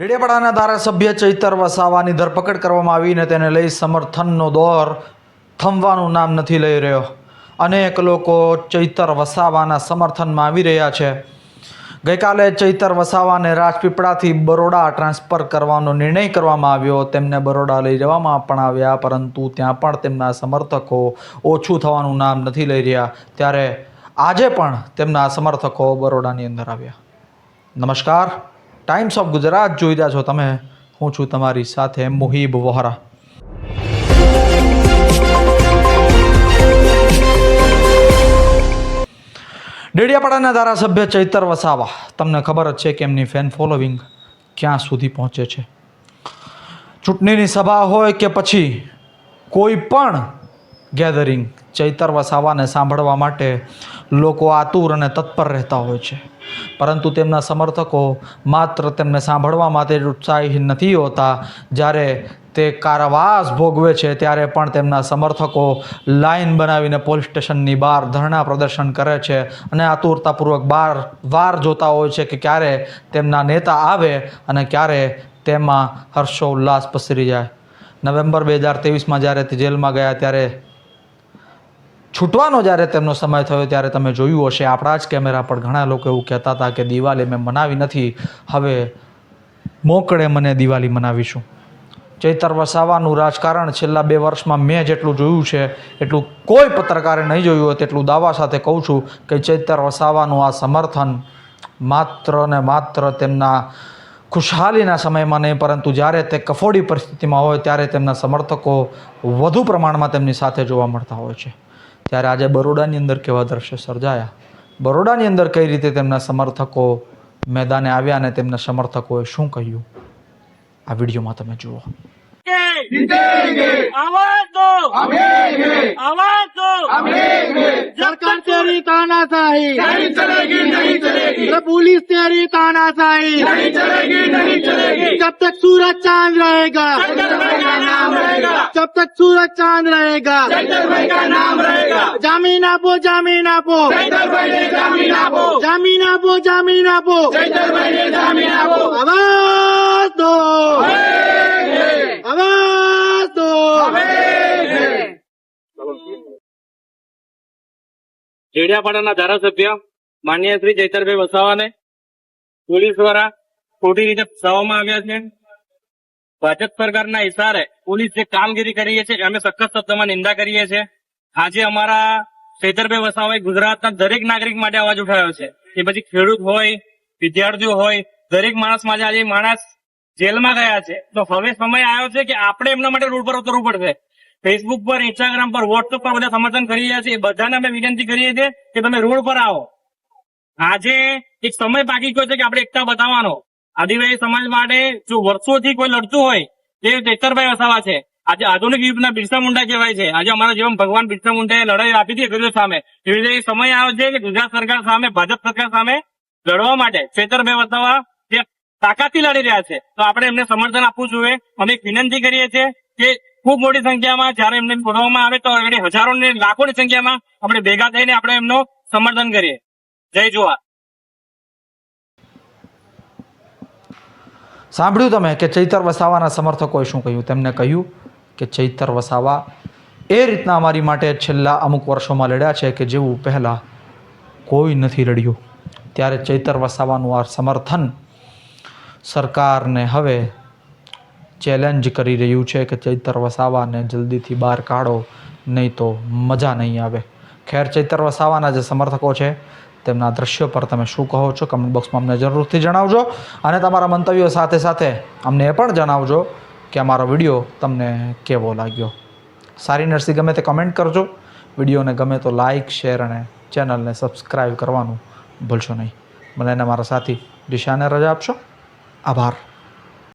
ડેડિયાપાડાના ધારાસભ્ય ચૈતર વસાવાની ધરપકડ કરવામાં આવીને તેને લઈ સમર્થનનો દોર થમવાનું નામ નથી લઈ રહ્યો. અનેક લોકો ચૈતર વસાવાના સમર્થનમાં આવી રહ્યા છે. ગઈકાલે ચૈતર વસાવાને રાજપીપળાથી બરોડા ટ્રાન્સફર કરવાનો નિર્ણય કરવામાં આવ્યો. તેમને બરોડા લઈ જવામાં પણ આવ્યા, પરંતુ ત્યાં પણ તેમના સમર્થકો ઓછું થવાનું નામ નથી લઈ રહ્યા. ત્યારે આજે પણ તેમના સમર્થકો બરોડાની અંદર આવ્યા. નમસ્કાર. ટાઈમ્સ ઓફ ગુજરાત જોઈ રહ્યા છો તમે. હું છું તમારી સાથે મુહિબ વોહરા. ડેડિયાપાડાના ધારાસભ્ય ચૈતર વસાવા. તમને ખબર જ છે કે એમની ફેન ફોલોવિંગ ક્યાં સુધી પહોંચે છે. ચૂંટણીની સભા હોય કે પછી કોઈ પણ ગેધરિંગ ચૈતર વસાવાને સાંભળવા માટે લોકો આતુર અને તત્પર રહેતા હોય છે. પરંતુ તેમના સમર્થકો માત્ર તેમને સાંભળવા માટે ઉત્સાહી નથી હોતા. જ્યારે તે કારાવાસ ભોગવે છે, ત્યારે પણ તેમના સમર્થકો લાઈન બનાવીને પોલીસ સ્ટેશનની બહાર ધરણા પ્રદર્શન કરે છે અને આતુરતાપૂર્વક બાર, વાર જોતા હોય છે કે ક્યારે તેમના નેતા આવે અને ક્યારે તેમાં હર્ષોલ્લાસ પસરી જાય. નવેમ્બર બે હજાર ત્રેવીસમાં જ્યારે તે જેલમાં ગયા, ત્યારે છૂટવાનો જ્યારે તેમનો સમય થયો ત્યારે તમે જોયું હશે. આપણા જ કેમેરા પર ઘણા લોકો એવું કહેતા હતા કે દિવાળી મેં મનાવી નથી, હવે મોકળે મને દિવાળી મનાવીશું. ચૈતર વસાવાનું રાજકારણ છેલ્લા બે વર્ષમાં મેં જેટલું જોયું છે, એટલું કોઈ પત્રકારે નહીં જોયું હોય તેટલું દાવા સાથે કહું છું કે ચૈતર વસાવાનું આ સમર્થન માત્ર ને માત્ર તેમના ખુશહાલીના સમયમાં નહીં, પરંતુ જ્યારે તે કફોડી પરિસ્થિતિમાં હોય ત્યારે તેમના સમર્થકો વધુ પ્રમાણમાં તેમની સાથે જોવા મળતા હોય છે. ત્યારે આજે બરોડાની અંદર કેવા દ્રશ્ય સર્જાયા? બરોડાની અંદર કઈ રીતે તેમના સમર્થકો મેદાને આવ્યા અને તેમના સમર્થકોએ શું કહ્યું? આ વિડીયોમાં તમે જુઓ. આવા તો આવા તો तानाशाही नहीं चलेगी नहीं चलेगी ये पुलिस तेरी तानाशाही नहीं चलेगी नहीं चलेगी जब तक सूरज चांद रहेगा चंदन भाई का नाम रहेगा जब तक सूरज चांद रहेगा चंदन भाई का नाम रहेगा जामीन आपो जामीन आपो चंदन भाई ने जामीन आपो जामीन आपो जामीन आपो चंदन भाई ने जामीन आपो आवाज दो ડેડિયાપાડાના ધારાસભ્ય માન્ય શ્રી ચૈતરભાઈ વસાવાને પોલીસ દ્વારા ખોટી રીતે ફસાવવામાં આવ્યા છે. ભાજપ સરકારના ઇશારે પોલીસ જે કામગીરી કરી છે અમે સખત શબ્દમાં નિંદા કરીએ છીએ. આજે અમારા ચૈતરભાઈ વસાવાએ ગુજરાતના દરેક નાગરિક માટે અવાજ ઉઠાવ્યો છે એ પછી ખેડૂત હોય, વિદ્યાર્થીઓ હોય, દરેક માણસ માટે આજે માણસ જેલમાં ગયા છે. તો હવે સમય આવ્યો છે કે આપણે એમના માટે રોડ પર ઉતરવું પડશે. ફેસબુક પર ઇન્સ્ટાગ્રામ પર વોટ્સઅપ પર બધા સમર્થન કરી રહ્યા છે. એ બધાને અમે વિનંતી કરીએ છીએ કે તમે રોડ પર આવો. આજે એક સમય બાકી ગયો છે કે આપણે એકતા બતાવવાનો. આદિવાસી સમાજ માટે જો વર્ષોથી કોઈ લડતું હોય, તે તેતરભાઈ વસાવા છે. આજે આધુનિક યુગના બિરસા મુંડા કહેવાય છે. આજે અમારા જીવન ભગવાન બિરસા મુંડાએ લડાઈ આપી હતી અંગ્રેજો સામે. એવી રીતે સમય આવ્યો છે કે ગુજરાત સરકાર સામે, ભાજપ સરકાર સામે લડવા માટે ચેતરભાઈ વસાવા જે તાકાતથી લડી રહ્યા છે. તો આપણે એમને સમર્થન આપવું જોઈએ. અમે વિનંતી કરીએ છીએ કે ખૂબ મોટી સંખ્યામાં જયારે એમને બોલાવવામાં આવે તો આગળ હજારો ને લાખોની સંખ્યામાં આપણે ભેગા થઈને આપણે એમનો સમર્થન કરીએ. જય જોહાર સાંભળ્યું તમે કે ચૈતર વસાવાના સમર્થકોએ શું કહ્યું? તેમને કહ્યું કે ચૈતર વસાવા એ રીતના અમારી માટે છેલ્લા અમુક વર્ષોમાં લડ્યા છે કે જેવું પહેલાં કોઈ નથી લડ્યું. ત્યારે ચૈતર વસાવાનું આ સમર્થન સરકારને હવે ચેલેન્જ કરી રહ્યું છે કે ચૈતર વસાવાને જલ્દીથી બહાર કાઢો, નહીં તો મજા નહીં આવે. ખેર ચૈતર વસાવાના જે સમર્થકો છે, તેમના દ્રશ્યો પર તમે શું કહો છો કમેન્ટ બોક્સમાં અમને જરૂરથી જણાવજો અને તમારા મંતવ્યો સાથે સાથે અમને એ પણ જણાવજો કે અમારો વીડિયો તમને કેવો લાગ્યો. સારી નરસી ગમે તે કમેન્ટ કરજો. વિડીયોને ગમે તો લાઇક શેર અને ચેનલને સબસ્ક્રાઈબ કરવાનું ભૂલશો નહીં. મને અને મારા સાથી દિશાને રજા આપશો. આભાર.